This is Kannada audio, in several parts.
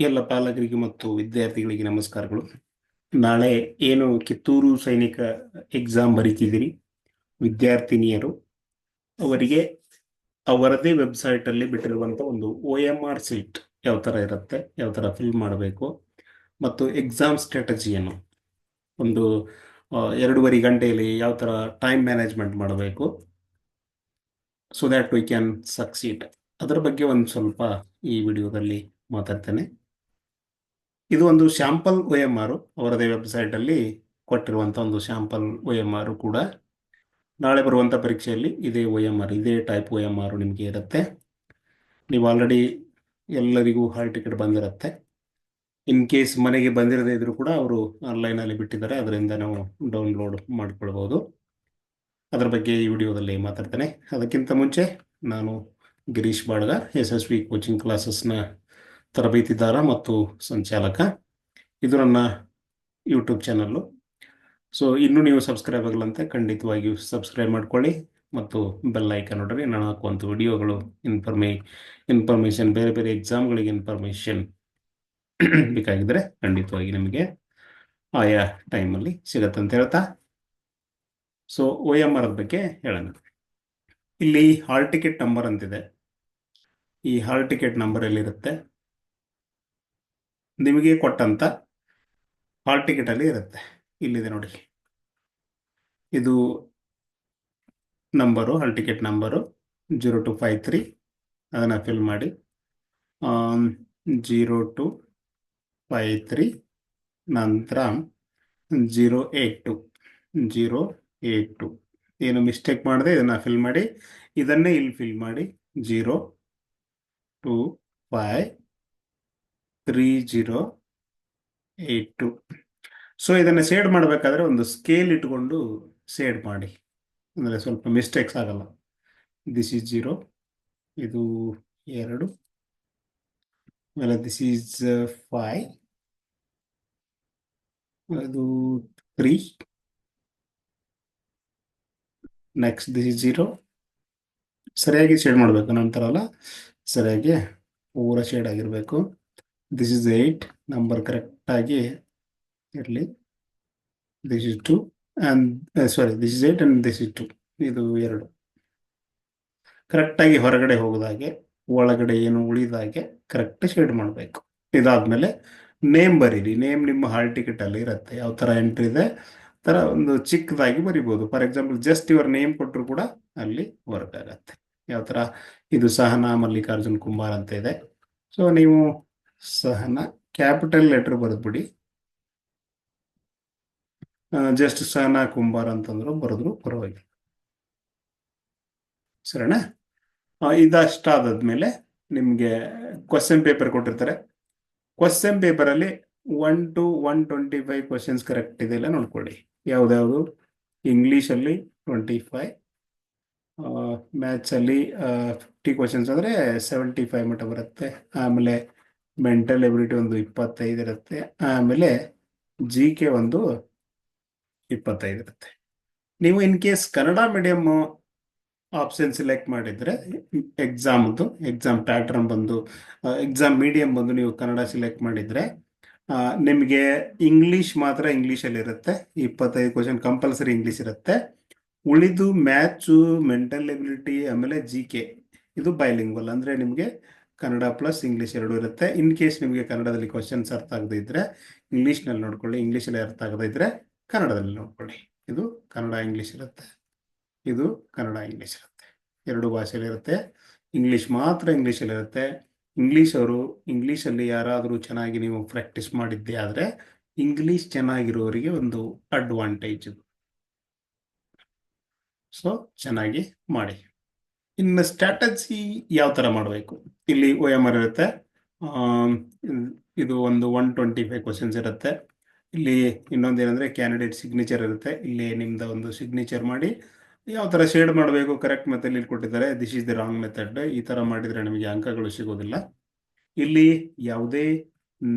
ಎಲ್ಲ ಪಾಲಕರಿಗೆ ಮತ್ತು ವಿದ್ಯಾರ್ಥಿಗಳಿಗೆ ನಮಸ್ಕಾರಗಳು. ನಾಳೆ ಏನು ಕಿತ್ತೂರು ಸೈನಿಕ ಎಕ್ಸಾಮ್ ಬರೀತಿದ್ದೀರಿ ವಿದ್ಯಾರ್ಥಿನಿಯರು ಅವರಿಗೆ ಅವರದೇ ವೆಬ್ಸೈಟ್ ಅಲ್ಲಿ ಬಿಟ್ಟಿರುವಂತ ಒಂದು ಒ ಎಂ ಆರ್ ಸೀಟ್ ಯಾವ ತರ ಇರುತ್ತೆ ಯಾವ ತರ ಫಿಲ್ ಮಾಡಬೇಕು ಮತ್ತು ಎಕ್ಸಾಮ್ ಸ್ಟ್ರಾಟಜಿಯನ್ನು ಒಂದು ಆ, ಎರಡೂವರೆ ಗಂಟೆಯಲ್ಲಿ ಯಾವ ತರ ಟೈಮ್ ಮ್ಯಾನೇಜ್ಮೆಂಟ್ ಮಾಡಬೇಕು so that we can succeed ಅದರ ಬಗ್ಗೆ ಒಂದು ಸ್ವಲ್ಪ ಈ ವಿಡಿಯೋದಲ್ಲಿ ಮಾತಾಡ್ತೇನೆ. ಇದು ಒಂದು ಶ್ಯಾಂಪಲ್ ಒ ಎಂ ಆರ್ ಅವರದೇ ವೆಬ್ಸೈಟ್ ಅಲ್ಲಿ ಕೊಟ್ಟಿರುವಂತ ಒಂದು ಶ್ಯಾಂಪಲ್ ಒ ಎಂ ಆರ್ ಕೂಡ. ನಾಳೆ ಬರುವಂತ ಪರೀಕ್ಷೆಯಲ್ಲಿ ಇದೇ ಒ ಎಂ ಆರ್, ಇದೇ ಟೈಪ್ ಒ ಎಂ ಆರ್ ನಿಮಗೆ ಇರುತ್ತೆ. ನೀವು ಆಲ್ರೆಡಿ ಎಲ್ಲರಿಗೂ ಹಾಲ್ ಟಿಕೆಟ್ ಬಂದಿರುತ್ತೆ. ಇನ್ ಕೇಸ್ ಮನೆಗೆ ಬಂದಿರದೇ ಇದ್ದರೂ ಕೂಡ ಅವರು ಆನ್ಲೈನ್ ಅಲ್ಲಿ ಬಿಟ್ಟಿದ್ದಾರೆ, ಅದರಿಂದ ನಾವು ಡೌನ್ಲೋಡ್ ಮಾಡ್ಕೊಳ್ಬೋದು. ಅದರ ಬಗ್ಗೆ ಈ ವಿಡಿಯೋದಲ್ಲಿ ಮಾತಾಡ್ತೇನೆ. ಅದಕ್ಕಿಂತ ಮುಂಚೆ ನಾನು Girish Badga S S V coaching ಕ್ಲಾಸಸ್ನ ತರಬೇತಿದಾರ ಮತ್ತು ಸಂಚಾಲಕ. ಇದು ನನ್ನ ಯೂಟ್ಯೂಬ್ ಚಾನಲ್ಲು ಸೊ ಇನ್ನೂ ನೀವು ಸಬ್ಸ್ಕ್ರೈಬ್ ಆಗಲಂತೆ ಖಂಡಿತವಾಗಿಯೂ ಸಬ್ಸ್ಕ್ರೈಬ್ ಮಾಡ್ಕೊಳ್ಳಿ ಮತ್ತು ಬೆಲ್ ಐಕನ್ ನೋಡ್ರಿ. ನಾನು ಹಾಕುವಂಥ ವಿಡಿಯೋಗಳು ಇನ್ಫಾರ್ಮೇ ಇನ್ಫಾರ್ಮೇಷನ್ ಬೇರೆ ಬೇರೆ ಎಕ್ಸಾಮ್ಗಳಿಗೆ ಇನ್ಫಾರ್ಮೇಷನ್ ಬೇಕಾಗಿದ್ದರೆ ಖಂಡಿತವಾಗಿ ನಿಮಗೆ ಆಯಾ ಟೈಮಲ್ಲಿ ಅಂತ ಹೇಳ್ತಾ. ಸೊ ಒ ಎಂ ಆರ್ ಬಗ್ಗೆ ಹೇಳೋಣ. ಇಲ್ಲಿ ಹಾಲ್ ಟಿಕೆಟ್ ನಂಬರ್ ಅಂತಿದೆ. ಈ ಹಾಲ್ ಟಿಕೆಟ್ ನಂಬರ್ ಎಲ್ಲಿರುತ್ತೆ? ನಿಮಗೆ ಕೊಟ್ಟಂತ ಹಾಲ್ ಟಿಕೆಟ್ ಅಲ್ಲಿ ಇರುತ್ತೆ. ಇಲ್ಲಿದೆ ನೋಡಿ. ಇದು number hall ticket number zero two five three ಅದನ್ನು ಫಿಲ್ ಮಾಡಿ. ಜೀರೋ ಟು ಫೈವ್ ತ್ರೀ ನಂತರ zero eight two zero eight two ಏನು ಮಿಸ್ಟೇಕ್ ಮಾಡಿದೆ ಇದನ್ನು ಫಿಲ್ ಮಾಡಿ, ಇದನ್ನೇ ಇಲ್ಲಿ ಫಿಲ್ ಮಾಡಿ zero two five three zero eight two so ಇದನ್ನು ಸೇಡ್ ಮಾಡಬೇಕಾದ್ರೆ ಒಂದು ಸ್ಕೇಲ್ ಇಟ್ಕೊಂಡು ಸೇಡ್ ಮಾಡಿ. ಅಂದರೆ ಸ್ವಲ್ಪ ಮಿಸ್ಟೇಕ್ಸ್ ಆಗಲ್ಲ. ದಿಸ್ ಈಸ್ ಜೀರೋ ಇದು ಎರಡು, ಆಮೇಲೆ ದಿಸ್ ಈಸ್ ಫೈ ಇದು three next this is zero ಸರಿಯಾಗಿ ಶೇಡ್ ಮಾಡಬೇಕು ನಂತರ ಅಲ್ಲ? ಸರಿಯಾಗಿ ಪೂರ ಶೇಡ್ ಆಗಿರಬೇಕು. ದಿಸ್ ಇಸ್ ಏಯ್ಟ್ ನಂಬರ್ ಕರೆಕ್ಟಾಗಿ ಇರಲಿ. This is two and sorry this is eight and this is two ಇದು ಎರಡು. ಕರೆಕ್ಟಾಗಿ ಹೊರಗಡೆ ಹೋಗೋದಾಗೆ, ಒಳಗಡೆ ಏನು ಉಳಿದಾಗೆ ಕರೆಕ್ಟ್ ಶೇಡ್ ಮಾಡಬೇಕು. ಇದಾದ್ಮೇಲೆ ನೇಮ್ ಬರೀರಿ. ನೇಮ್ ನಿಮ್ಮ ಹಾಲ್ ಟಿಕೆಟ್ ಅಲ್ಲಿ ಇರುತ್ತೆ. ಯಾವ ಥರ ಎಂಟ್ರಿ ಇದೆ ಥರ ಒಂದು ಚಿಕ್ಕದಾಗಿ ಬರಿಬೋದು. For example just your name ಕೊಟ್ಟರು ಕೂಡ ಅಲ್ಲಿ ವರ್ಕ್ ಆಗತ್ತೆ. ಯಾವ ಥರ ಇದು ಸಹನಾ ಮಲ್ಲಿಕಾರ್ಜುನ್ ಕುಮಾರ್ ಅಂತ ಇದೆ. ಸೊ ನೀವು ಸಹನಾ ಕ್ಯಾಪಿಟಲ್ ಲೆಟರ್ ಬರೆದ್ಬಿಡಿ. ಜಸ್ಟ್ ಸಹನಾ ಕುಂಬಾರ್ ಅಂತಂದ್ರು ಬರೆದ್ರು ಪರವಾಗಿಲ್ಲ. ಸರಿನಾ? ಆ, ಇದಷ್ಟಾದಾದ್ಮೇಲೆ ನಿಮಗೆ ಕ್ವಶನ್ ಪೇಪರ್ ಕೊಟ್ಟಿರ್ತಾರೆ. ಕ್ವಶನ್ ಪೇಪರಲ್ಲಿ one to one twenty five questions correct ಇದೆಲ್ಲ ನೋಡ್ಕೊಳ್ಳಿ. ಯಾವ್ದ್ಯಾವುದು? ಇಂಗ್ಲೀಷಲ್ಲಿ ಟ್ವೆಂಟಿ ಫೈವ್ ಮ್ಯಾಥ್ಸಲ್ಲಿ ಫಿಫ್ಟಿ ಕ್ವಶನ್ಸ್ ಅಂದರೆ ಸೆವೆಂಟಿ ಫೈವ್ ಮಟ್ಟ ಬರುತ್ತೆ. ಆಮೇಲೆ ಮೆಂಟಲ್ ಎಬಿಲಿಟಿ ಒಂದು ಇಪ್ಪತ್ತೈದು ಇರುತ್ತೆ. ಆಮೇಲೆ ಜಿ ಕೆ ಒಂದು ಇಪ್ಪತ್ತೈದು ಇರುತ್ತೆ. ನೀವು in case Kannada medium option select ಮಾಡಿದ್ರೆ ಎಕ್ಸಾಮ್ದು ಎಕ್ಸಾಮ್ ಪ್ಯಾಟ್ರನ್ ಬಂದು ಎಕ್ಸಾಮ್ ಮೀಡಿಯಮ್ ಬಂದು ನೀವು ಕನ್ನಡ ಸಿಲೆಕ್ಟ್ ಮಾಡಿದ್ರೆ ನಿಮಗೆ ಇಂಗ್ಲಿಷ್ ಮಾತ್ರ ಇಂಗ್ಲೀಷಲ್ಲಿ ಇರುತ್ತೆ. ಇಪ್ಪತ್ತೈದು ಕ್ವಶನ್ ಕಂಪಲ್ಸರಿ ಇಂಗ್ಲಿಷ್ ಇರುತ್ತೆ. ಉಳಿದು ಮ್ಯಾಥ್ಸು ಮೆಂಟಲ್ ಎಬಿಲಿಟಿ ಆಮೇಲೆ ಜಿ ಕೆ ಇದು ಬೈಲಿಂಗ್ವಲ್ ಅಂದರೆ ನಿಮಗೆ ಕನ್ನಡ ಪ್ಲಸ್ ಇಂಗ್ಲಿಷ್ ಎರಡು ಇರುತ್ತೆ. ಇನ್ ಕೇಸ್ ನಿಮಗೆ ಕನ್ನಡದಲ್ಲಿ ಕ್ವಶನ್ಸ್ ಅರ್ಥ ಆಗದೇ ಇದ್ರೆ ಇಂಗ್ಲೀಷ್ನಲ್ಲಿ ನೋಡ್ಕೊಳ್ಳಿ. ಇಂಗ್ಲೀಷಲ್ಲಿ ಅರ್ಥ ಆಗದೇ ಇದ್ರೆ, ಕನ್ನಡದಲ್ಲಿ ನೋಡ್ಕೊಳ್ಳಿ. ಇದು ಕನ್ನಡ ಇಂಗ್ಲಿಷ್ ಇರುತ್ತೆ. ಇದು ಕನ್ನಡ ಇಂಗ್ಲಿಷ್ ಇರುತ್ತೆ. ಎರಡು ಭಾಷೆಯಲ್ಲಿ ಇರುತ್ತೆ. ಇಂಗ್ಲಿಷ್ ಮಾತ್ರ ಇಂಗ್ಲೀಷಲ್ಲಿ ಇರುತ್ತೆ. ಇಂಗ್ಲೀಷ್ ಅವರು ಇಂಗ್ಲೀಷಲ್ಲಿ ಯಾರಾದರೂ ಚೆನ್ನಾಗಿ ನೀವು ಪ್ರಾಕ್ಟೀಸ್ ಮಾಡಿದ್ದೆ ಆದರೆ ಇಂಗ್ಲೀಷ್ ಚೆನ್ನಾಗಿರೋರಿಗೆ ಒಂದು ಅಡ್ವಾಂಟೇಜ್ ಇದು ಸೊ ಚೆನ್ನಾಗಿ ಮಾಡಿ. ಇನ್ನು ಸ್ಟ್ರಾಟಜಿ ಯಾವ ಥರ ಮಾಡಬೇಕು? ಇಲ್ಲಿ ಒ ಎಂ ಆರ್ ಇರುತ್ತೆ. ಇದು ಒಂದು ಒನ್ ಟ್ವೆಂಟಿ ಫೈವ್ ಕ್ವಶನ್ಸ್ ಇರುತ್ತೆ. ಇಲ್ಲಿ ಇನ್ನೊಂದು ಏನಂದರೆ ಕ್ಯಾಂಡಿಡೇಟ್ ಸಿಗ್ನೇಚರ್ ಇರುತ್ತೆ. ಇಲ್ಲಿ ನಿಮ್ದು ಒಂದು ಸಿಗ್ನೇಚರ್ ಮಾಡಿ ಯಾವ ಥರ ಶೇಡ್ ಮಾಡಬೇಕು ಕರೆಕ್ಟ್ ಮೆಥಡ್ ಇಲ್ಲಿ ಕೊಟ್ಟಿದ್ದಾರೆ. This is the wrong method ಈ ಥರ ಮಾಡಿದರೆ ನಿಮಗೆ ಅಂಕಗಳು ಸಿಗೋದಿಲ್ಲ. ಇಲ್ಲಿ ಯಾವುದೇ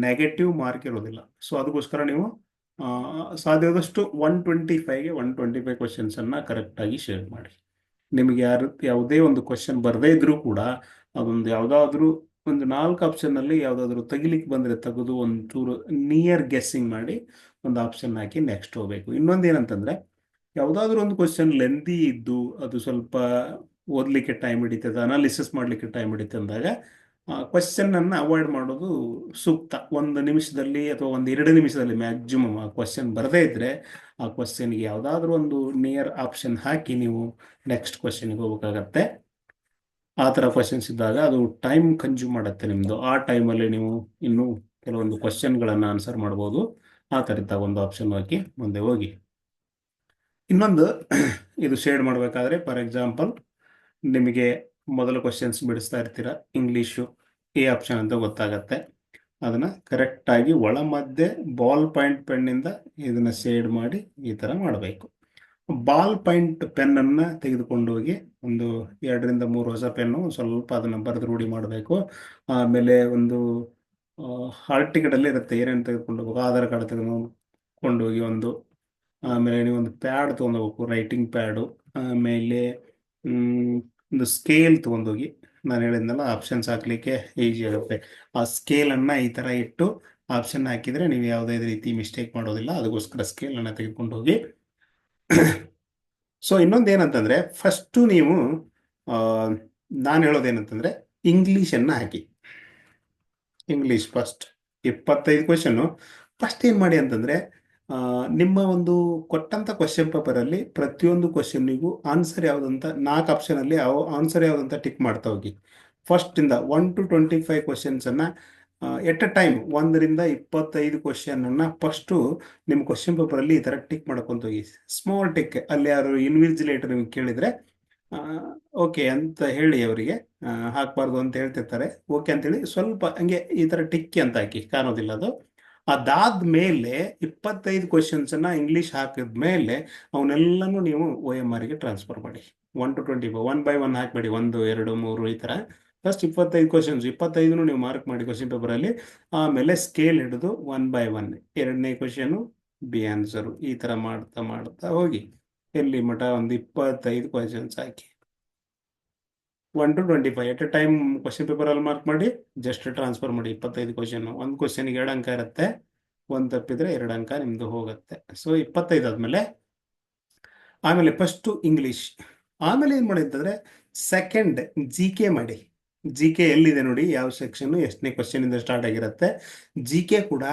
ನೆಗೆಟಿವ್ ಮಾರ್ಕ್ ಇರೋದಿಲ್ಲ. ಸೊ ಅದಕ್ಕೋಸ್ಕರ ನೀವು ಸಾಧ್ಯವಾದಷ್ಟು ಒನ್ ಟ್ವೆಂಟಿ ಫೈವ್ಗೆ ಒನ್ ಟ್ವೆಂಟಿ ಫೈವ್ ಕ್ವಶನ್ಸನ್ನು ಕರೆಕ್ಟಾಗಿ ಶೇರ್ ಮಾಡಿ. ನಿಮಗೆ ಯಾರು, ಯಾವುದೇ ಒಂದು ಕ್ವಶನ್ ಬರದೇ ಇದ್ರೂ ಕೂಡ ಅದೊಂದು ಯಾವುದಾದ್ರೂ ಒಂದು ನಾಲ್ಕು ಆಪ್ಷನ್ ಅಲ್ಲಿ ಯಾವ್ದಾದ್ರು ತೆಗಿಲಿಕ್ಕೆ ಬಂದ್ರೆ ತೆಗೆದು ಒಂದು ಚೂರು ನಿಯರ್ ಗೆಸ್ಸಿಂಗ್ ಮಾಡಿ ಒಂದು ಆಪ್ಷನ್ ಹಾಕಿ ನೆಕ್ಸ್ಟ್ ಹೋಗ್ಬೇಕು. ಇನ್ನೊಂದು ಏನಂತಂದ್ರೆ, ಯಾವುದಾದ್ರೂ ಒಂದು ಕ್ವಶನ್ ಲೆಂದಿ ಇದ್ದು ಅದು ಸ್ವಲ್ಪ ಓದ್ಲಿಕ್ಕೆ ಟೈಮ್ ಹಿಡಿತದೆ ಅನಾಲಿಸಿಸ್ ಮಾಡಲಿಕ್ಕೆ ಟೈಮ್ ಹಿಡಿತೆ ಅಂದಾಗ ಕ್ವಶನ್ ಅನ್ನ ಅವಾಯ್ಡ್ ಮಾಡೋದು ಸೂಕ್ತ. ಒಂದು ನಿಮಿಷದಲ್ಲಿ ಅಥವಾ ಒಂದು ಎರಡು ನಿಮಿಷದಲ್ಲಿ ಮ್ಯಾಕ್ಸಿಮಮ್ ಆ ಕ್ವಶನ್ ಬರದೇ ಇದ್ರೆ ಆ ಕ್ವಶನ್ಗೆ ಯಾವುದಾದ್ರೂ ಒಂದು ನಿಯರ್ ಆಪ್ಷನ್ ಹಾಕಿ ನೀವು ನೆಕ್ಸ್ಟ್ ಕ್ವಶನ್ಗೆ ಹೋಗ್ಬೇಕಾಗತ್ತೆ. ಆ ಥರ ಕ್ವಶನ್ಸ್ ಇದ್ದಾಗ ಅದು ಟೈಮ್ ಕನ್ಸ್ಯೂಮ್ ಮಾಡುತ್ತೆ ನಿಮ್ಮದು ಆ ಟೈಮಲ್ಲಿ ನೀವು ಇನ್ನೂ ಕೆಲವೊಂದು ಕ್ವಶನ್ಗಳನ್ನು ಆನ್ಸರ್ ಮಾಡ್ಬೋದು. ಆ ಥರದ ಒಂದು ಆಪ್ಷನ್ ಹಾಕಿ ಮುಂದೆ ಹೋಗಿ. ಇನ್ನೊಂದು, ಇದು ಶೇಡ್ ಮಾಡಬೇಕಾದ್ರೆ ಫಾರ್ ಎಕ್ಸಾಂಪಲ್ ನಿಮಗೆ ಮೊದಲು ಕ್ವಶನ್ಸ್ ಬಿಡಿಸ್ತಾ ಇರ್ತೀರಾ? ಇಂಗ್ಲೀಷು ಎ ಆಪ್ಷನ್ ಅಂತ ಗೊತ್ತಾಗತ್ತೆ. ಅದನ್ನ ಕರೆಕ್ಟಾಗಿ ಒಳ ಮಧ್ಯೆ ಬಾಲ್ ಪಾಯಿಂಟ್ ಪೆನ್ನಿಂದ ಇದನ್ನ ಶೇಡ್ ಮಾಡಿ ಈ ಥರ ಮಾಡಬೇಕು. ಬಾಲ್ ಪಾಯಿಂಟ್ ಪೆನ್ನನ್ನು ತೆಗೆದುಕೊಂಡು ಹೋಗಿ ಒಂದು ಎರಡರಿಂದ ಮೂರು ಹೊಸ ಪೆನ್ನು ಸ್ವಲ್ಪ ಅದನ್ನು ಬರೆದು ರೂಢಿ ಮಾಡಬೇಕು. ಆಮೇಲೆ ಒಂದು ಹಾಲ್ ಟಿಕೆಟಲ್ಲಿ ಇರುತ್ತೆ ಏನೇನು ತೆಗೆದುಕೊಂಡು ಹೋಗ್ಬೇಕು? ಆಧಾರ್ ಕಾರ್ಡ್ ತೆಗೆದುಕೊಂಡು ಹೋಗಿ ಒಂದು, ಆಮೇಲೆ ನೀವು ಒಂದು ಪ್ಯಾಡ್ ತೊಗೊಂಡೋಗ್ಬೇಕು ರೈಟಿಂಗ್ ಪ್ಯಾಡು ಆಮೇಲೆ ಒಂದು ಸ್ಕೇಲ್ ತೊಗೊಂಡೋಗಿ ನಾನು ಹೇಳಿದ್ನಲ್ಲ ಆಪ್ಷನ್ಸ್ ಹಾಕ್ಲಿಕ್ಕೆ ಈಸಿ ಆಗುತ್ತೆ. ಆ ಸ್ಕೇಲನ್ನು ಈ ಥರ ಇಟ್ಟು ಆಪ್ಷನ್ ಹಾಕಿದರೆ ನೀವು ಯಾವುದೇ ರೀತಿ ಮಿಸ್ಟೇಕ್ ಮಾಡೋದಿಲ್ಲ, ಅದಕ್ಕೋಸ್ಕರ ಸ್ಕೇಲನ್ನು ತೆಗೆದುಕೊಂಡು ಹೋಗಿ ಸೊ ಇನ್ನೊಂದು ಏನಂತಂದ್ರೆ ಫಸ್ಟು ನೀವು ನಾನು ಹೇಳೋದೇನಂತಂದರೆ ಇಂಗ್ಲೀಷನ್ನು ಹಾಕಿ. ಇಂಗ್ಲೀಷ್ ಫಸ್ಟ್ ಇಪ್ಪತ್ತೈದು ಕ್ವಶನು ಫಸ್ಟ್ ಏನು ಮಾಡಿ ಅಂತಂದ್ರೆ ನಿಮ್ಮ ಒಂದು ಕೊಟ್ಟಂತ ಕ್ವಶನ್ ಪೇಪರಲ್ಲಿ ಪ್ರತಿಯೊಂದು ಕ್ವಶನ್ನಿಗೂ ಆನ್ಸರ್ ಯಾವುದಂತ ನಾಲ್ಕು ಆಪ್ಷನಲ್ಲಿ ಅಲ್ಲಿ ಆನ್ಸರ್ ಯಾವುದಂತ ಟಿಕ್ ಮಾಡ್ತಾ ಹೋಗಿ. ಫಸ್ಟ್ ಇಂದ one to twenty five questions ಅನ್ನ ಎಟ್ ಅ ಟೈಮ್ ಒಂದರಿಂದ ಇಪ್ಪತ್ತೈದು ಕ್ವಶನ್ ಅನ್ನ ಫಸ್ಟು ನಿಮ್ಮ ಕ್ವಶನ್ ಪೇಪರ್ ಅಲ್ಲಿ ಈ ತರ ಟಿಕ್ ಮಾಡ್ಕೊಂತ ಹೋಗಿ. ಸ್ಮಾಲ್ ಟಿಕ್ ಅಲ್ಲಿ ಯಾರು ಇನ್ವಿಜಿಲೇಟರ್ ನಿಮ್ಗೆ ಕೇಳಿದ್ರೆ ಓಕೆ ಅಂತ ಹೇಳಿ ಅವರಿಗೆ ಹಾಕ್ಬಾರ್ದು ಅಂತ ಹೇಳ್ತಿರ್ತಾರೆ. ಓಕೆ ಅಂತೇಳಿ ಸ್ವಲ್ಪ ಹಂಗೆ ಈ ತರ ಟಿಕ್ಕಿ ಅಂತ ಹಾಕಿ, ಕಾಣೋದಿಲ್ಲ ಅದು. ಅದಾದ್ಮೇಲೆ ಇಪ್ಪತ್ತೈದು ಕ್ವಶನ್ಸ್ ಅನ್ನ ಇಂಗ್ಲಿಷ್ ಹಾಕಿದ್ಮೇಲೆ ಅವನ್ನೆಲ್ಲನೂ ನೀವು ಒ ಎಂ ಆರ್ಗೆ ಟ್ರಾನ್ಸ್ಫರ್ ಮಾಡಿ. One to twenty one by one ಹಾಕಬೇಡಿ. ಒಂದು, ಎರಡು, ಮೂರು ಈ ತರ. ಫಸ್ಟ್ ಇಪ್ಪತ್ತೈದು ಕ್ವಶನ್ಸ್ ಇಪ್ಪತ್ತೈದು ನೀವು ಮಾರ್ಕ್ ಮಾಡಿ ಕ್ವಶನ್ ಪೇಪರಲ್ಲಿ ಆಮೇಲೆ ಸ್ಕೇಲ್ ಹಿಡಿದು ಒನ್ ಬೈ ಒನ್ ಎರಡನೇ ಕ್ವಶನ್ ಬಿ ಆನ್ಸರು ಈ ತರ ಮಾಡ್ತಾ ಮಾಡ್ತಾ ಹೋಗಿ. ಎಲ್ಲಿ ಮಠ ಒಂದು ಇಪ್ಪತ್ತೈದು questions hockey. One to twenty five at a time question paper ಅಲ್ಲಿ ಮಾರ್ಕ್ ಮಾಡಿ ಜಸ್ಟ್ ಟ್ರಾನ್ಸ್ಫರ್ ಮಾಡಿ. ಇಪ್ಪತ್ತೈದು ಕ್ವಶನ್ ಒಂದು ಕ್ವಶನ್ಗೆ ಎರಡು ಅಂಕ ಇರುತ್ತೆ. ಒಂದು ತಪ್ಪಿದ್ರೆ ಎರಡು ಅಂಕ ನಿಮ್ದು ಹೋಗುತ್ತೆ. ಸೊ ಇಪ್ಪತ್ತೈದು ಆದಮೇಲೆ, ಆಮೇಲೆ ಫಸ್ಟು ಇಂಗ್ಲೀಷ್ ಆಮೇಲೆ ಏನು ಮಾಡಿ ಅಂತಂದ್ರೆ ಸೆಕೆಂಡ್ ಜಿ ಕೆ ಮಾಡಿ. ಜಿ ಕೆ ಎಲ್ಲಿದೆ ನೋಡಿ? ಯಾವ ಸೆಕ್ಷನ್ ಎಷ್ಟನೇ ಕ್ವಶನ್ ಇಂದ ಸ್ಟಾರ್ಟ್ ಆಗಿರುತ್ತೆ. ಜಿ ಕೆ ಕೂಡ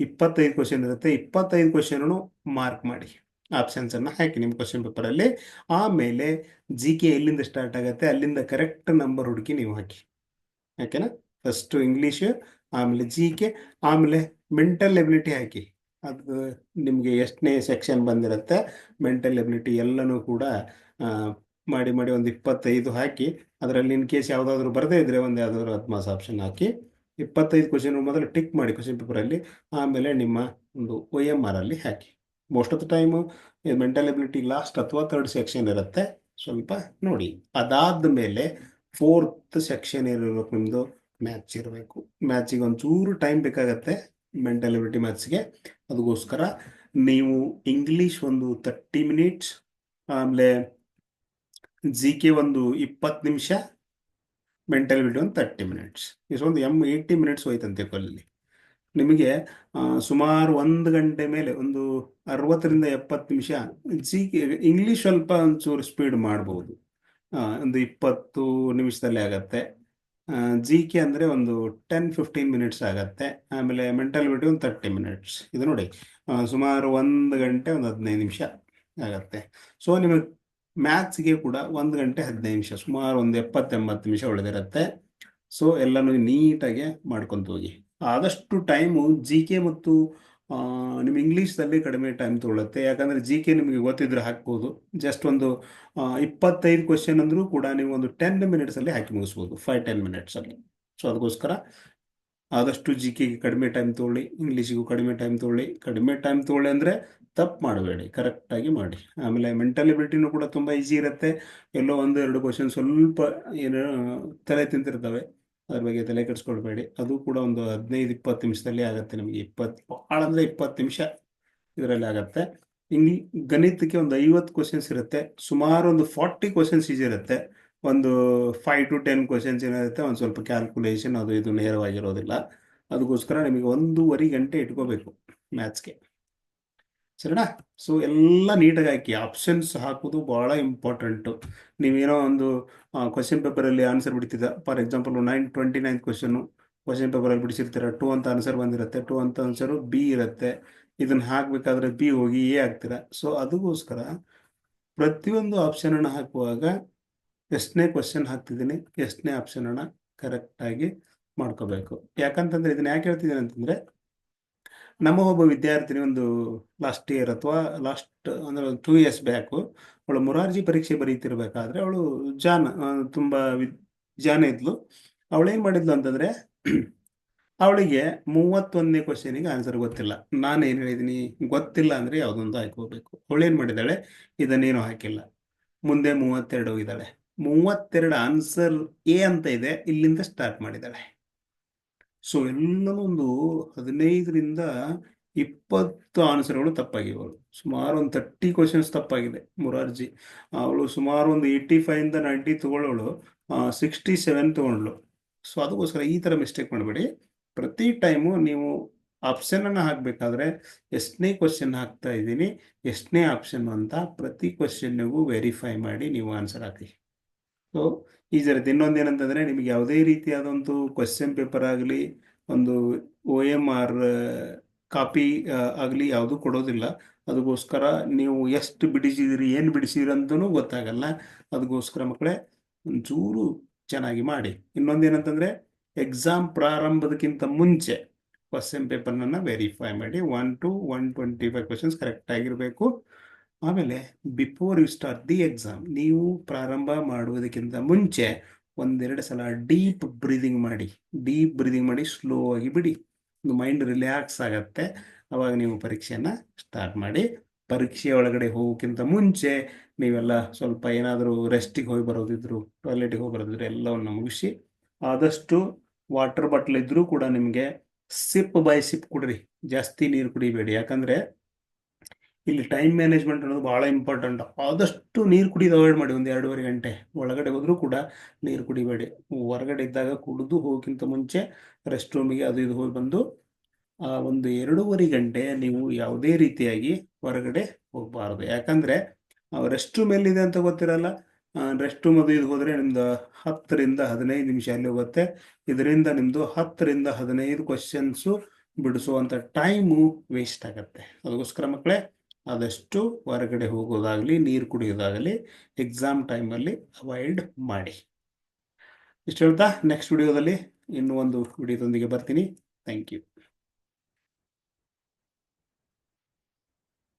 ಇಪ್ಪತ್ತೈದು ಕ್ವಶನ್ ಇರುತ್ತೆ. ಇಪ್ಪತ್ತೈದು ಕ್ವಶನ್ ಮಾರ್ಕ್ ಮಾಡಿ. ಆಪ್ಷನ್ಸ್ ಅನ್ನ ಹಾಕಿ ನಿಮ್ಮ ಕ್ವಶನ್ ಪೇಪರ್ ಅಲ್ಲಿ. ಆಮೇಲೆ ಜಿ ಕೆ ಎಲ್ಲಿಂದ ಸ್ಟಾರ್ಟ್ ಆಗುತ್ತೆ? ಅಲ್ಲಿಂದ ಕರೆಕ್ಟ್ ನಂಬರ್ ಹುಡುಕಿ ನೀವು ಹಾಕಿ. ಓಕೆನಾ ಫಸ್ಟ್ ಇಂಗ್ಲಿಷ್ ಆಮೇಲೆ ಜಿ ಕೆ ಆಮೇಲೆ ಮೆಂಟಲ್ ಎಬಿಲಿಟಿ ಹಾಕಿ. ಅದು ನಿಮಗೆ ಎಷ್ಟನೇ ಸೆಕ್ಷನ್ ಬಂದಿರುತ್ತೆ ಮೆಂಟಲ್ ಎಬಿಲಿಟಿ ಎಲ್ಲನೂ ಕೂಡ ಮಾಡಿ ಮಾಡಿ ಒಂದು ಇಪ್ಪತ್ತೈದು ಹಾಕಿ. ಅದರಲ್ಲಿ ಇನ್ ಕೇಸ್ ಯಾವುದಾದ್ರೂ ಬರದೇ ಇದ್ರೆ ಒಂದು ಯಾವುದಾದ್ರೂ ಹತ್ತು ಆಪ್ಷನ್ ಹಾಕಿ. ಇಪ್ಪತ್ತೈದು ಕ್ವಶನ್ ಮೊದಲು ಟಿಕ್ ಮಾಡಿ ಕ್ವಶನ್ ಪೇಪರಲ್ಲಿ ಆಮೇಲೆ ನಿಮ್ಮ ಒಂದು ಒ ಎಂ ಆರಲ್ಲಿ ಹಾಕಿ. Most of the time mental ability last ಅಥವಾ ಥರ್ಡ್ ಸೆಕ್ಷನ್ ಇರುತ್ತೆ. ಸ್ವಲ್ಪ ನೋಡಿ. ಅದಾದ ಮೇಲೆ ಫೋರ್ತ್ ಸೆಕ್ಷನ್ ಇರಬೇಕು ನಿಮ್ಮದು ಮ್ಯಾಚ್ ಇರಬೇಕು. ಮ್ಯಾಚಿಗೆ ಒಂಚೂರು ಟೈಮ್ ಬೇಕಾಗತ್ತೆ ಮೆಂಟಲ್ ಎಬಿಲಿಟಿ ಮ್ಯಾಥ್ಸ್ಗೆ ಅದಕ್ಕೋಸ್ಕರ ನೀವು ಇಂಗ್ಲೀಷ್ ಒಂದು ತರ್ಟಿ ಮಿನಿಟ್ಸ್ ಆಮೇಲೆ ಜಿ ಕೆ ಒಂದು ಇಪ್ಪತ್ತು ನಿಮಿಷ ಮೆಂಟಲ್ ಎಬಿಲಿಟಿ ಒಂದು ತರ್ಟಿ ಮಿನಿಟ್ಸ್ ಒಂದು ಎಂ ಏಯ್ಟಿ ಮಿನಿಟ್ಸ್ ಹೋಯ್ತಂತೆ ಕೊಲ್ಲಿ. ನಿಮಗೆ ಸುಮಾರು ಒಂದು ಗಂಟೆ ಮೇಲೆ, ಒಂದು ಅರವತ್ತರಿಂದ ಎಪ್ಪತ್ತು ನಿಮಿಷ ಜಿ ಇಂಗ್ಲೀಷ್ ಸ್ವಲ್ಪ ಒಂಚೂರು ಸ್ಪೀಡ್ ಮಾಡ್ಬೋದು. ಒಂದು ಇಪ್ಪತ್ತು ನಿಮಿಷದಲ್ಲಿ ಆಗತ್ತೆ. ಜಿ ಕೆ ಅಂದರೆ ಒಂದು ಟೆನ್ ಫಿಫ್ಟೀನ್ ಮಿನಿಟ್ಸ್ ಆಗತ್ತೆ. ಆಮೇಲೆ ಮೆಂಟಲ್ ಬಿಟ್ಟು ಒಂದು ತರ್ಟಿ ಮಿನಿಟ್ಸ್ ಇದು ನೋಡಿ ಸುಮಾರು ಒಂದು ಗಂಟೆ ಒಂದು ಹದಿನೈದು ನಿಮಿಷ ಆಗತ್ತೆ. ಸೊ ನಿಮಗೆ ಮ್ಯಾಥ್ಸ್ಗೆ ಕೂಡ ಒಂದು ಗಂಟೆ ಹದಿನೈದು ನಿಮಿಷ, ಸುಮಾರು ಒಂದು ಎಪ್ಪತ್ತೆಂಬತ್ತು ನಿಮಿಷ ಉಳಿದಿರುತ್ತೆ ಸೊ ಎಲ್ಲನೂ ನೀಟಾಗಿ ಮಾಡ್ಕೊತ ಹೋಗಿ. ಆದಷ್ಟು ಟೈಮು ಜಿ ಕೆ ಮತ್ತು ನಿಮ್ಮ ಇಂಗ್ಲೀಷ್ದಲ್ಲಿ ಕಡಿಮೆ ಟೈಮ್ ತೊಗೊಳುತ್ತೆ. ಯಾಕಂದರೆ ಜಿ ಕೆ ನಿಮಗೆ ಗೊತ್ತಿದ್ರೆ ಹಾಕ್ಬೋದು. ಜಸ್ಟ್ ಒಂದು ಇಪ್ಪತ್ತೈದು ಕ್ವಶನ್ ಅಂದರೂ ಕೂಡ ನೀವು ಒಂದು ಟೆನ್ ಮಿನಿಟ್ಸಲ್ಲಿ ಹಾಕಿ ಮುಗಿಸ್ಬೋದು. ಫೈವ್ ಟೆನ್ ಮಿನಿಟ್ಸಲ್ಲಿ ಸೊ ಅದಕ್ಕೋಸ್ಕರ ಆದಷ್ಟು ಜಿ ಕೆಗೆ ಕಡಿಮೆ ಟೈಮ್ ತೊಗೊಳ್ಳಿ. ಇಂಗ್ಲೀಷಿಗೂ ಕಡಿಮೆ ಟೈಮ್ ತೊಗೊಳ್ಳಿ. ಕಡಿಮೆ ಟೈಮ್ ತೊಗೊಳ್ಳಿ ಅಂದರೆ ತಪ್ಪು ಮಾಡಬೇಡಿ. ಕರೆಕ್ಟಾಗಿ ಮಾಡಿ. ಆಮೇಲೆ ಮೆಂಟಲಿಬಿಲಿಟಿನೂ ಕೂಡ ತುಂಬ ಈಸಿ ಇರುತ್ತೆ. ಎಲ್ಲೋ ಒಂದು ಎರಡು ಕ್ವಶನ್ ಸ್ವಲ್ಪ ಏನು, ತಲೆ ತಿಂತಿರ್ತವೆ. ಅದ್ರ ಬಗ್ಗೆ ತಲೆ ಕೆಡಿಸ್ಕೊಳ್ಬೇಡಿ. ಅದು ಕೂಡ ಒಂದು ಹದಿನೈದು, ಇಪ್ಪತ್ತು ನಿಮಿಷದಲ್ಲಿ ಆಗುತ್ತೆ ನಿಮಗೆ. ಇಪ್ಪತ್ತು ಭಾಳ ಅಂದರೆ ಇಪ್ಪತ್ತು ನಿಮಿಷ ಇದರಲ್ಲಿ ಆಗುತ್ತೆ. ಇಲ್ಲಿ ಗಣಿತಕ್ಕೆ ಒಂದು ಐವತ್ತು ಕ್ವಶನ್ಸ್ ಇರುತ್ತೆ. ಸುಮಾರು ಒಂದು ಫಾರ್ಟಿ ಕ್ವಶನ್ಸ್ ಇರುತ್ತೆ. ಒಂದು ಫೈವ್ ಟು ಟೆನ್ ಕ್ವಶನ್ಸ್ ಏನಿರುತ್ತೆ ಒಂದು ಸ್ವಲ್ಪ ಕ್ಯಾಲ್ಕುಲೇಷನ್ ಅದು ಇದು ನೇರವಾಗಿರೋದಿಲ್ಲ. ಅದಕ್ಕೋಸ್ಕರ ನಿಮಗೆ ಒಂದೂವರೆ ಗಂಟೆ ಇಟ್ಕೋಬೇಕು ಮ್ಯಾಥ್ಸ್ಗೆ ಸರಿನಾ? ಸೊ ಎಲ್ಲ ನೀಟಾಗಿ ಹಾಕಿ. ಆಪ್ಷನ್ಸ್ ಹಾಕೋದು ಭಾಳ ಇಂಪಾರ್ಟೆಂಟು ನೀವೇನೋ ಒಂದು ಕ್ವಶನ್ ಪೇಪರಲ್ಲಿ answer ಬಿಡ್ತಿದ್ದ. For example nine twenty nine question question ಪೇಪರಲ್ಲಿ ಬಿಡಿಸಿರ್ತೀರ. ಟು ಅಂತ ಆನ್ಸರ್ ಬಂದಿರುತ್ತೆ. ಟು ಅಂತ ಆನ್ಸರು ಬಿ ಇರುತ್ತೆ. ಇದನ್ನು ಹಾಕಬೇಕಾದ್ರೆ ಬಿ ಹೋಗಿ ಎ ಹಾಕ್ತೀರ ಸೊ ಅದಕ್ಕೋಸ್ಕರ ಪ್ರತಿಯೊಂದು ಆಪ್ಷನನ್ನು ಹಾಕುವಾಗ ಎಷ್ಟನೇ ಕ್ವಶನ್ ಹಾಕ್ತಿದ್ದೀನಿ, ಎಷ್ಟನೇ ಆಪ್ಷನನ್ನು ಕರೆಕ್ಟಾಗಿ ಮಾಡ್ಕೋಬೇಕು. ಯಾಕಂತಂದ್ರೆ ಇದನ್ನ ಯಾಕೆ ಹೇಳ್ತಿದ್ದೀನಿ ಅಂತಂದ್ರೆ ನಮ್ಮ ಒಬ್ಬ ವಿದ್ಯಾರ್ಥಿನಿ ಒಂದು ಲಾಸ್ಟ್ ಇಯರ್ ಅಥವಾ ಲಾಸ್ಟ್ ಅಂದ್ರೆ ಟೂ ಇಯರ್ಸ್ ಬ್ಯಾಕು ಅವಳು ಮುರಾರ್ಜಿ ಪರೀಕ್ಷೆ ಬರೀತಿರ್ಬೇಕಾದ್ರೆ ಅವಳು ಜಾನ ತುಂಬಾ ಜಾನ ಇದ್ಲು. ಅವಳೇನ್ ಮಾಡಿದ್ಲು ಅಂತಂದ್ರೆ ಅವಳಿಗೆ ಮೂವತ್ತೊಂದನೇ ಕ್ವಶನಿಗೆ ಆನ್ಸರ್ ಗೊತ್ತಿಲ್ಲ. ನಾನು ಏನು ಹೇಳಿದ್ದೀನಿ ಗೊತ್ತಿಲ್ಲ ಅಂದ್ರೆ ಯಾವುದೊಂದು ಹಾಕೋಬೇಕು ಅವಳೇನ್ ಮಾಡಿದಾಳೆ ಇದನ್ನೇನು ಹಾಕಿಲ್ಲ. ಮುಂದೆ ಮೂವತ್ತೆರಡು ಹೋಗಿದ್ದಾಳೆ. ಮೂವತ್ತೆರಡು ಆನ್ಸರ್ ಎ ಅಂತ ಇದೆ. ಇಲ್ಲಿಂದ ಸ್ಟಾರ್ಟ್ ಮಾಡಿದ್ದಾಳೆ. ಸೊ ಎಲ್ಲನೂ ಒಂದು ಹದಿನೈದರಿಂದ ಇಪ್ಪತ್ತು ಆನ್ಸರ್ಗಳು ತಪ್ಪಾಗಿವಳು ಸುಮಾರು ಒಂದು ತರ್ಟಿ ಕ್ವಶನ್ಸ್ ತಪ್ಪಾಗಿದೆ ಮುರಾರ್ಜಿ. ಅವಳು ಸುಮಾರು ಒಂದು ಏಯ್ಟಿ ಫೈವಿಂದ ನೈಂಟಿ ತೊಗೊಳ್ಳೋಳು ಸಿಕ್ಸ್ಟಿ ಸೆವೆನ್ ತೊಗೊಂಡ್ಳು ಸೊ ಅದಕ್ಕೋಸ್ಕರ ಈ ಥರ ಮಿಸ್ಟೇಕ್ ಮಾಡಬೇಡಿ. ಪ್ರತಿ ಟೈಮು ನೀವು ಆಪ್ಷನನ್ನು ಹಾಕಬೇಕಾದ್ರೆ ಎಷ್ಟನೇ ಕ್ವಶನ್ ಹಾಕ್ತಾ ಇದ್ದೀನಿ, ಎಷ್ಟನೇ ಆಪ್ಷನ್ ಅಂತ ಪ್ರತಿ ಕ್ವಶನ್ನಿಗೂ ವೆರಿಫೈ ಮಾಡಿ ನೀವು ಆನ್ಸರ್ ಹಾಕಿ ಸೊ ಈ ಜರದ್ದು ಇನ್ನೊಂದು ಏನಂತಂದ್ರೆ ನಿಮಗೆ ಯಾವುದೇ ರೀತಿಯಾದಂತೂ ಕ್ವಶನ್ ಪೇಪರ್ ಆಗಲಿ, ಒಂದು ಒ ಎಂ ಆರ್ ಕಾಪಿ ಆಗಲಿ ಯಾವುದು ಕೊಡೋದಿಲ್ಲ. ಅದಕ್ಕೋಸ್ಕರ ನೀವು ಎಷ್ಟು ಬಿಡಿಸಿದಿರಿ, ಏನು ಬಿಡಿಸಿದಿರಿ ಅಂತಲೂ ಗೊತ್ತಾಗಲ್ಲ. ಅದಕ್ಕೋಸ್ಕರ ಮಕ್ಕಳೇ ಒಂಚೂರು ಚೆನ್ನಾಗಿ ಮಾಡಿ. ಇನ್ನೊಂದೇನಂತಂದ್ರೆ ಎಕ್ಸಾಮ್ ಪ್ರಾರಂಭದಕ್ಕಿಂತ ಮುಂಚೆ ಕ್ವಶನ್ ಪೇಪರ್ನನ್ನು ವೆರಿಫೈ ಮಾಡಿ. One to one twenty five questions correct ಆಗಿರಬೇಕು. ಆಮೇಲೆ before you start the exam ನೀವು ಪ್ರಾರಂಭ ಮಾಡುವುದಕ್ಕಿಂತ ಮುಂಚೆ ಒಂದೆರಡು ಸಲ ಡೀಪ್ ಬ್ರೀದಿಂಗ್ ಮಾಡಿ. ಡೀಪ್ ಬ್ರೀದಿಂಗ್ ಮಾಡಿ ಸ್ಲೋ ಆಗಿ ಬಿಡಿ. ಮೈಂಡ್ ರಿಲ್ಯಾಕ್ಸ್ ಆಗತ್ತೆ. ಅವಾಗ ನೀವು ಪರೀಕ್ಷೆಯನ್ನು ಸ್ಟಾರ್ಟ್ ಮಾಡಿ. ಪರೀಕ್ಷೆ ಒಳಗಡೆ ಹೋಗೋಕ್ಕಿಂತ ಮುಂಚೆ ನೀವೆಲ್ಲ ಸ್ವಲ್ಪ ಏನಾದರೂ ರೆಸ್ಟಿಗೆ ಹೋಗಿ ಬರೋದಿದ್ರು ಟಾಯ್ಲೆಟಿಗೆ ಹೋಗಿ ಬರೋದಿದ್ರು ಎಲ್ಲವನ್ನು ಮುಗಿಸಿ ಆದಷ್ಟು ವಾಟರ್ ಬಾಟ್ಲ್ ಇದ್ದರೂ ಕೂಡ ನಿಮಗೆ ಸಿಪ್ ಬೈ ಸಿಪ್ ಕುಡ್ರಿ. ಜಾಸ್ತಿ ನೀರು ಕುಡಿಬೇಡಿ. ಯಾಕಂದ್ರೆ ಇಲ್ಲಿ ಟೈಮ್ ಮ್ಯಾನೇಜ್ಮೆಂಟ್ ಅನ್ನೋದು ಬಹಳ ಇಂಪಾರ್ಟೆಂಟ್ ಆದಷ್ಟು ನೀರು ಕುಡಿಯೋದು ಅವಾಯ್ಡ್ ಮಾಡಿ, ಒಂದು ಎರಡೂವರೆ ಗಂಟೆ. ಒಳಗಡೆ ಹೋದರೂ ಕೂಡ ನೀರು ಕುಡಿಬೇಡಿ. ಹೊರಗಡೆ ಇದ್ದಾಗ ಕುಡಿದು ಹೋಗೋಕ್ಕಿಂತ ಮುಂಚೆ ರೆಸ್ಟ್ ರೂಮಿಗೆ ಅದು ಇದು ಹೋಗಿ ಬಂದು, ಆ ಒಂದು ಎರಡೂವರೆ ಗಂಟೆ ನೀವು ಯಾವುದೇ ರೀತಿಯಾಗಿ ಹೊರಗಡೆ ಹೋಗಬಾರದು. ಯಾಕಂದ್ರೆ ರೆಸ್ಟ್ ರೂಮ್ ಎಲ್ಲಿದೆ ಅಂತ ಗೊತ್ತಿರಲ್ಲ. ರೆಸ್ಟ್ ರೂಮ್ ಅದು ಇದು ಹೋದರೆ ನಿಮ್ದು ಹತ್ತರಿಂದ ಹದಿನೈದು ನಿಮಿಷ ಅಲ್ಲಿ ಹೋಗುತ್ತೆ. ಇದರಿಂದ ನಿಮ್ಮದು ಹತ್ತರಿಂದ ಹದಿನೈದು ಕ್ವಶನ್ಸು ಬಿಡಿಸುವಂತ ಟೈಮು ವೇಸ್ಟ್ ಆಗುತ್ತೆ. ಅದಕ್ಕೋಸ್ಕರ ಮಕ್ಕಳೇ ಆದಷ್ಟು ಹೊರಗಡೆ ಹೋಗೋದಾಗಲಿ, ನೀರು ಕುಡಿಯೋದಾಗಲಿ ಎಕ್ಸಾಮ್ ಟೈಮಲ್ಲಿ ಅವಾಯ್ಡ್ ಮಾಡಿ. ಇಷ್ಟು ಹೇಳ್ತಾ ನೆಕ್ಸ್ಟ್ ವಿಡಿಯೋದಲ್ಲಿ ಇನ್ನೂ ಒಂದು ವಿಡಿಯೋದೊಂದಿಗೆ ಬರ್ತೀನಿ. Thank you